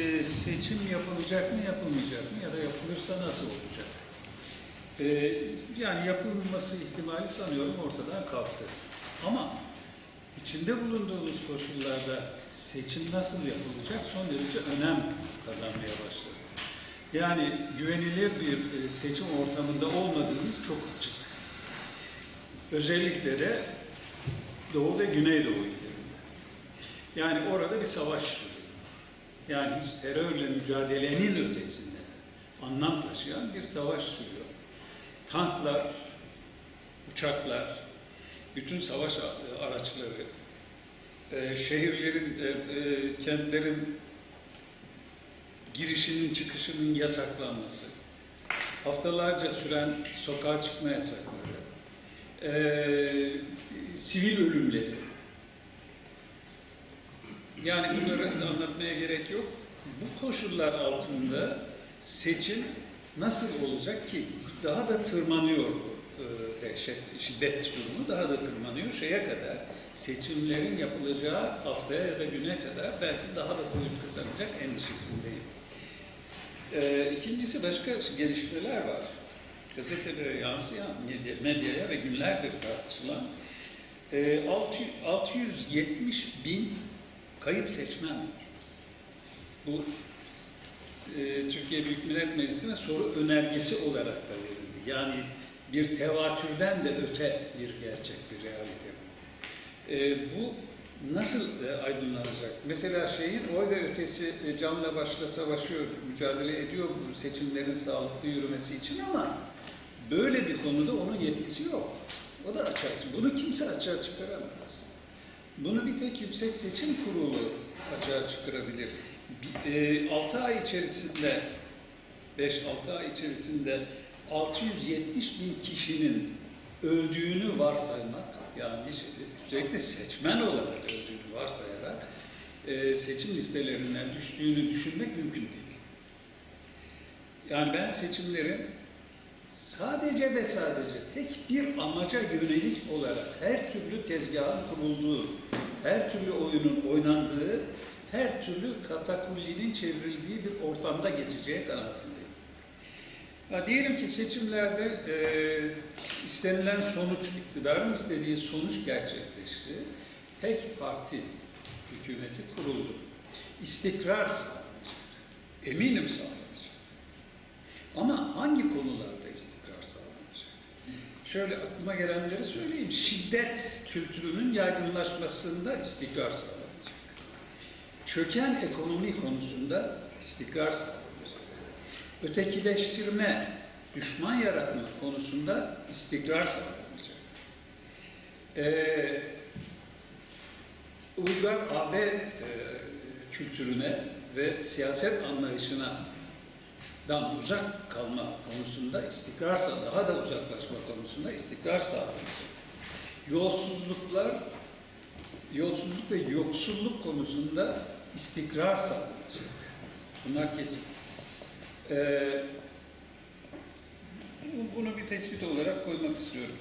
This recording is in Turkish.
E, seçim yapılacak mı yapılmayacak mı ya da yapılırsa nasıl olacak? E, yani yapılması ihtimali sanıyorum ortadan kalktı. Ama içinde bulunduğumuz koşullarda seçim nasıl yapılacak son derece önem kazanmaya başladı. Yani güvenilir bir e, seçim ortamında olmadığımız çok açık. Özellikle de Doğu ve Güneydoğu illerinde. Yani orada bir savaş sürüyor. Yani hiç terörle mücadelenin ötesinde anlam taşıyan bir savaş sürüyor. Tanklar, uçaklar, bütün savaş araçları, e, şehirlerin, e, e, kentlerin girişinin çıkışının yasaklanması, haftalarca süren sokağa çıkma yasakları, sivil ölümleri, yani bunları anlatmaya gerek yok. Bu koşullar altında seçim nasıl olacak ki daha da tırmanıyor e, dehşet, şiddet durumu daha da tırmanıyor şeye kadar seçimlerin yapılacağı haftaya ya da güne kadar belki daha da boyut kazanacak endişesindeyim. E, ikincisi başka gelişmeler var. Gazetelere yansıyan medya, medyaya ve günlerdir tartışılan e, 600, 670 bin kayıp seçmen. Bu e, Türkiye Büyük Millet Meclisi'ne soru önergesi olarak da verildi. Yani bir tevatürden de öte bir gerçek, bir realite. E, bu nasıl e, aydınlanacak? Mesela şeyin oy ve ötesi e, canla başla savaşıyor, mücadele ediyor bu seçimlerin sağlıklı yürümesi için ama böyle bir konuda onun yetkisi yok. O da açığa Bunu kimse açığa çıkaramaz. Bunu bir tek Yüksek Seçim Kurulu açığa çıkarabilir. 6 ay içerisinde, 5-6 ay içerisinde 670 bin kişinin öldüğünü varsaymak, yani sürekli seçmen olarak öldüğünü varsayarak e, seçim listelerinden düştüğünü düşünmek mümkün değil. Yani ben seçimlerin sadece ve sadece tek bir amaca yönelik olarak her türlü tezgahın kurulduğu, her türlü oyunun oynandığı, her türlü katakullinin çevrildiği bir ortamda geçeceği kanaatindeyim. Ya diyelim ki seçimlerde e, istenilen sonuç, iktidarın istediği sonuç gerçekleşti. Tek parti hükümeti kuruldu. İstikrar sağlanacak. Eminim sağlanacak. Ama hangi sağlanacak? Şöyle aklıma gelenleri söyleyeyim. Şiddet kültürünün yaygınlaşmasında istikrar sağlanacak. Çöken ekonomi konusunda istikrar sağlanacak. Ötekileştirme, düşman yaratma konusunda istikrar sağlanacak. Ee, uygar AB e, kültürüne ve siyaset anlayışına dan uzak kalma konusunda istikrar daha da uzaklaşma konusunda istikrar sağlanacak. Yolsuzluklar, yolsuzluk ve yoksulluk konusunda istikrar sağlanacak. Bunlar kesin. Ee, bunu bir tespit olarak koymak istiyorum.